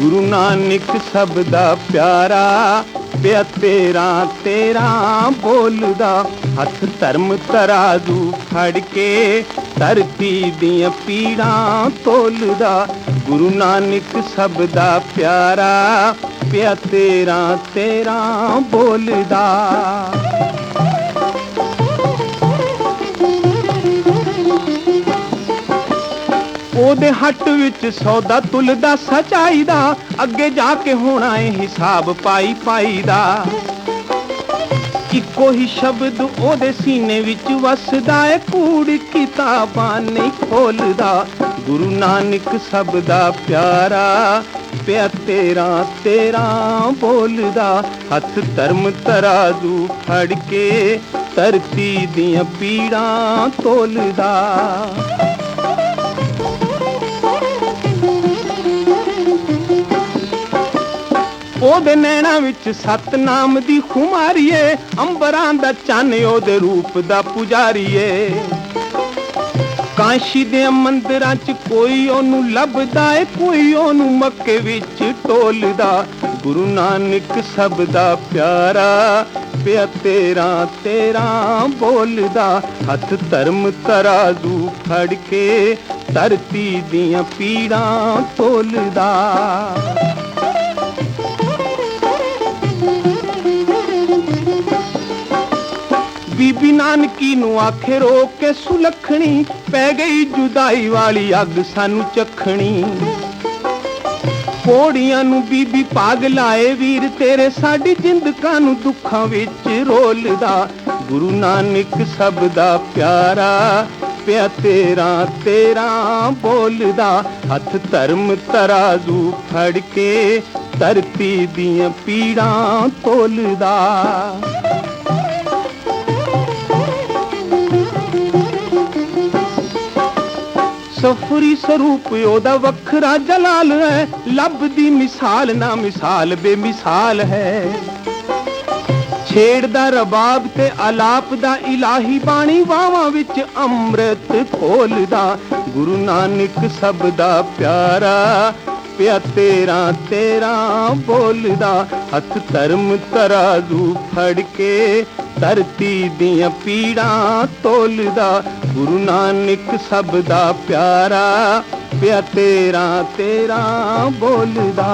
ਗੁਰੂ ਨਾਨਕ ਸਭ ਦਾ ਪਿਆਰਾ ਪਿਆ ਤੇਰਾ ਤੇਰਾ ਬੋਲਦਾ। ਹੱਥ ਧਰਮ ਤਰਾਜ਼ੂ ਫੜ ਕੇ ਧਰਤੀ ਦੀਆਂ ਪੀੜਾਂ ਤੋਲਦਾ। ਗੁਰੂ ਨਾਨਕ ਸਭ ਦਾ ਪਿਆਰਾ, ਪਿਆ ਤੇਰਾ ਤੇਰਾ ਬੋਲਦਾ। ਉਹਦੇ ਹੱਟ ਵਿੱਚ ਸੌਦਾ ਤੁਲਦਾ, ਸਚਾਈ ਦਾ। ਅੱਗੇ ਜਾ ਕੇ ਹੋਣਾ ਏ ਹਿਸਾਬ ਪਾਈ ਪਾਈ ਦਾ। ਇੱਕੋ ਹੀ ਸ਼ਬਦ ਉਹਦੇ ਸੀਨੇ ਵਿੱਚ ਵਸਦਾ ਏ, ਕੂੜ ਕਿਤਾਬਾਂ ਨਹੀਂ ਖੋਲਦਾ। ਗੁਰੂ ਨਾਨਕ ਸਭ ਦਾ ਪਿਆਰਾ, ਪਿਆ ਤੇਰਾ ਤੇਰਾ ਬੋਲਦਾ। ਹੱਥ ਧਰਮ ਤਰਾਜ਼ੂ ਫੜ ਕੇ ਧਰਤੀ ਦੀਆਂ ਪੀੜਾਂ ਤੋਲਦਾ। ਉਹਦੇ ਨੈਣਾ ਵਿੱਚ ਸਤਨਾਮ ਦੀ ਖੁਮਾਰੀਏ, ਅੰਬਰਾਂ ਦਾ ਚੰਨ ਉਹਦੇ ਰੂਪ ਦਾ ਪੁਜਾਰੀਏ। ਕਾਸ਼ੀ ਦੇ ਮੰਦਿਰਾਂ 'ਚ ਕੋਈ ਉਹਨੂੰ ਲੱਭਦਾ ਏ, ਕੋਈ ਉਹਨੂੰ ਮੱਕੇ ਵਿੱਚ ਟੋਲਦਾ। ਗੁਰੂ ਨਾਨਕ ਸਭ ਦਾ ਪਿਆਰਾ, ਪਿਆ ਤੇਰਾ ਤੇਰਾ ਬੋਲਦਾ। ਹੱਥ ਧਰਮ ਤਰਾਜ਼ੂ ਫੜ ਕੇ ਧਰਤੀ ਦੀਆਂ ਪੀੜਾਂ ਤੋਲਦਾ। ਬੀਬੀ ਨਾਨਕੀ ਨੂੰ ਆਖੇ ਰੋਕ ਕੇ ਸੁਲੱਖਣੀ, ਪੈ ਗਈ ਜੁਦਾਈ ਵਾਲੀ ਅੱਗ ਸਾਨੂੰ ਚੱਖਣੀ। ਕੋੜੀਆਂ ਨੂੰ ਬੀਬੀ ਪਾਗ ਲਾਏ ਵੀਰ, ਤੇਰੇ ਸਾਡੀ ਜ਼ਿੰਦਕਾਂ ਨੂੰ ਦੁੱਖਾਂ ਵਿੱਚ ਰੋਲਦਾ। ਗੁਰੂ ਨਾਨਕ ਸਭ ਦਾ ਪਿਆਰਾ, ਪਿਆ ਤੇਰਾ ਤੇਰਾ ਬੋਲਦਾ। ਹੱਥ ਧਰਮ ਤਰਾਜ਼ੂ ਫੜ ਕੇ ਧਰਤੀ ਦੀਆਂ ਪੀੜਾਂ ਤੋਲਦਾ। ਸਫਰੀ ਸਰੂਪ, ਉਹਦਾ ਵੱਖਰਾ ਜਲਾਲ ਹੈ। ਲੱਭਦੀ ਮਿਸਾਲ ਨਾ ਮਿਸਾਲ, ਬੇਮਿਸਾਲ ਹੈ। ਛੇੜ ਦਾ ਰਬਾਬ ਤੇ ਆਲਾਪ ਦਾ ਇਲਾਹੀ ਬਾਣੀ ਬਾਵਾਂ ਵਿੱਚ ਅੰਮ੍ਰਿਤ ਖੋਲਦਾ ਗੁਰੂ ਨਾਨਕ ਸਭ ਦਾ ਪਿਆਰਾ ਪਿਆ ਤੇਰਾ ਤੇਰਾ ਬੋਲਦਾ। ਹੱਥ ਧਰਮ ਤਰਾਜ਼ੂ ਫੜ ਕੇ ਧਰਤੀ ਦੀਆਂ ਪੀੜਾਂ ਤੋਲਦਾ। ਗੁਰੂ ਨਾਨਕ ਸਭ ਦਾ ਪਿਆਰਾ, ਪਿਆ ਤੇਰਾ ਤੇਰਾ ਬੋਲਦਾ।